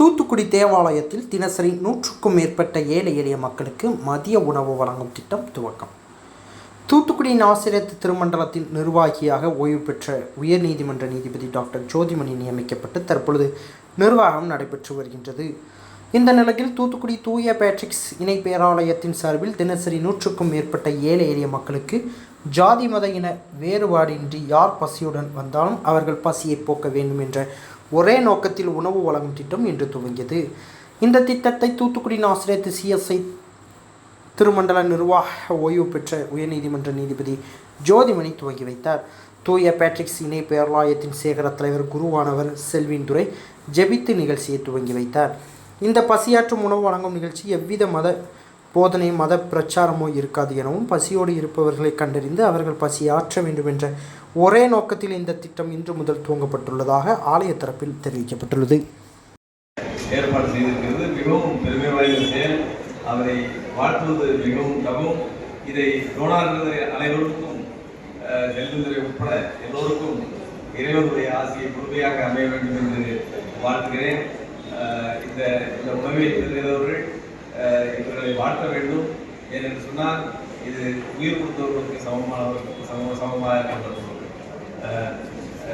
தூத்துக்குடி தேவாலயத்தில் தினசரி நூற்றுக்கும் மேற்பட்ட ஏழை எளிய மக்களுக்கு மதிய உணவு வழங்கும் திட்டம் துவக்கம். தூத்துக்குடியின் ஆசிரியர் திருமண்டலத்தின் நிர்வாகியாக ஓய்வு பெற்ற உயர்நீதிமன்ற நீதிபதி டாக்டர் ஜோதிமணி நியமிக்கப்பட்டு தற்பொழுது நிர்வாகம் நடைபெற்று வருகின்றது. இந்த நிலையில் தூத்துக்குடி தூய பேட்ரிக்ஸ் இணை பேராலயத்தின் சார்பில் தினசரி நூற்றுக்கும் மேற்பட்ட ஏழை எளிய மக்களுக்கு ஜாதி மத இன வேறுபாடின்றி யார் பசியுடன் வந்தாலும் அவர்கள் பசியை போக்க வேண்டும் என்ற ஒரே நோக்கத்தில் உணவு வழங்கும் திட்டம் இன்று துவங்கியது. இந்த திட்டத்தை தூத்துக்குடியின் ஆசிரியர் சிஎஸ்ஐ திருமண்டல நிர்வாக ஓய்வு பெற்ற உயர்நீதிமன்ற நீதிபதி ஜோதிமணி துவங்கி வைத்தார். தூய பேட்ரிக்ஸ் இணை பேரலாயத்தின் சேகர தலைவர் குருவானவர் செல்வின் துரை ஜெபித்து நிகழ்ச்சியை துவங்கி வைத்தார். இந்த பசியாற்றும் உணவு வழங்கும் நிகழ்ச்சி எவ்வித மத போதனை மத பிரச்சாரமோ இருக்காது எனவும் பசியோடு இருப்பவர்களை கண்டறிந்து அவர்கள் பசி ஆற்ற வேண்டும் என்ற ஒரே நோக்கத்தில் இந்த திட்டம் இன்று முதல் துவங்கப்பட்டுள்ளதாக ஆலய தரப்பில் தெரிவிக்கப்பட்டுள்ளது. ஏற்பாடு செய்திருக்கிறது. மிகவும் பெருமை வாய்ந்த செயல். அவரை வாழ்த்துவது மிகவும் தகும். இதை டோனார்கள் அனைவருக்கும் அஹ், உட்பட எல்லோருக்கும் இறைவனுடைய ஆசையை முழுமையாக அமைய வேண்டும் என்று வாழ்த்துகிறேன். இந்த இந்த உணவை பெறுகிறவர்கள் இவர்களை வாழ்த்த வேண்டும். ஏனென்று சொன்னால் இது உயிர் கொடுத்தவர்களுக்கு சமமானவர்களுக்கு சம சமமாக கருதப்படுவது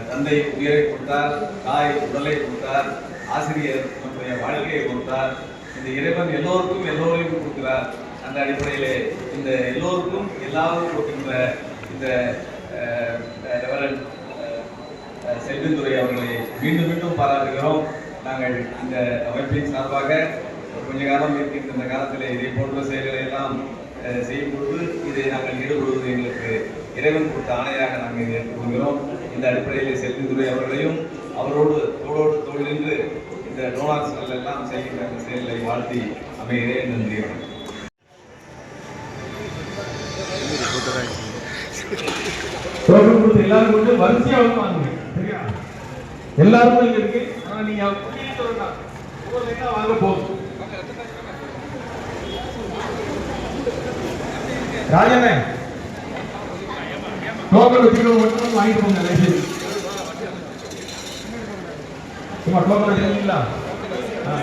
தந்தை உயிரை கொடுத்தார் தாய் உடலை கொடுத்தார் ஆசிரியர் நம்முடைய வாழ்க்கையை கொடுத்தார். இந்த இறைவன் எல்லோருக்கும் எல்லோரையும் கொடுக்கிறார். அந்த அடிப்படையிலே இந்த எல்லோருக்கும் எல்லாரும் கொடுக்கின்ற இந்த அஹ், ரெவரண்ட் செல்வந்துரை அவர்களை மீண்டும் மீண்டும் பாராட்டுகிறோம். நாங்கள் இந்த அமைப்பின் சார்பாக கொஞ்ச காலம் இருக்கின்ற இந்த காலத்தில் இதே போன்ற செயல்களை எல்லாம் அஹ், செய்யும் பொழுது இதை நாங்கள் ஈடுபடுவது எங்களுக்கு இறைவன் கொடுத்த ஆணையாக நாங்கள் இதை ஏற்றுக்கொள்கிறோம் இந்த அடிப்படையில் செல்வித்துறை அவர்களையும் அவரோடு தோளோடு தோல் நின்று இந்த டோனாக்ஸ்கள் எல்லாம் செய்கின்ற அந்த செயல்களை வாழ்த்தி அமைகிறேன். நன்றி வணக்கம். டோக்கன் கொடுத்து எல்லாரும் கொண்டு வரிசையா வந்து வாங்குங்க. சரியா? எல்லாருக்கும் இங்க இருக்கு. ஆனா நீங்க புள்ளிட்டு வேண்டாம் வாங்க போதும். ராஜனே டோக்கன் வச்சுக்கிறவங்க மட்டும் வாங்கிட்டு போங்க தயவுசெய்து. சும்மா டோக்கன் வச்சிருக்கீங்களா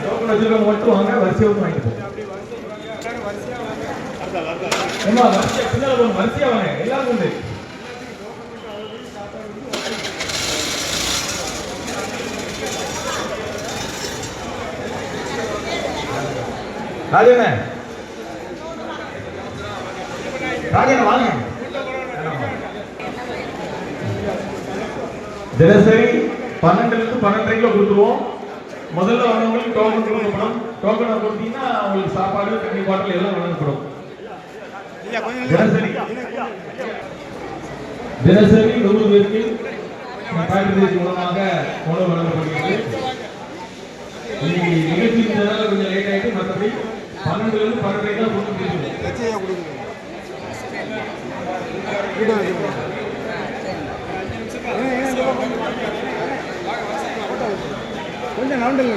டோக்கன் வச்சிருக்கவங்க மட்டும் வாங்க வரிசையா வந்து வாங்கிட்டு போங்க ஏம்மா, வரிசையா பின்னால போங்க வரிசையா வாங்க எல்லாருக்கும் உண்டு ராஜன ராஜன் வாங்க. தினசரி பன்னெண்டுல இருந்து பன்னெண்டரைக்குள்ள கொடுத்துருவோம். முதல்ல வரவங்களுக்கு டோக்கன் கொடுக்கப்படும் டோக்கனை கொடுத்தீங்கன்னா அவங்களுக்கு சாப்பாடு தண்ணி பாட்டில் எல்லாம் வழங்கப்படும். தினசரி. தினசரி நூறு பேருக்கு பாய்ச்சல் மூலமாக உணவு வழங்கப்படுகிறது. இன்னைக்கு நிகழ்ச்சி கொஞ்சம் லேட் ஆகிட்டு மற்றபடி பன்னெண்டுல இருந்து பன்னெண்டரை தான் கொடுத்து கொஞ்சம் நவுண்டல்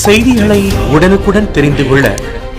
செய்திகளை உடனுக்குடன் தெரிந்து கொள்ள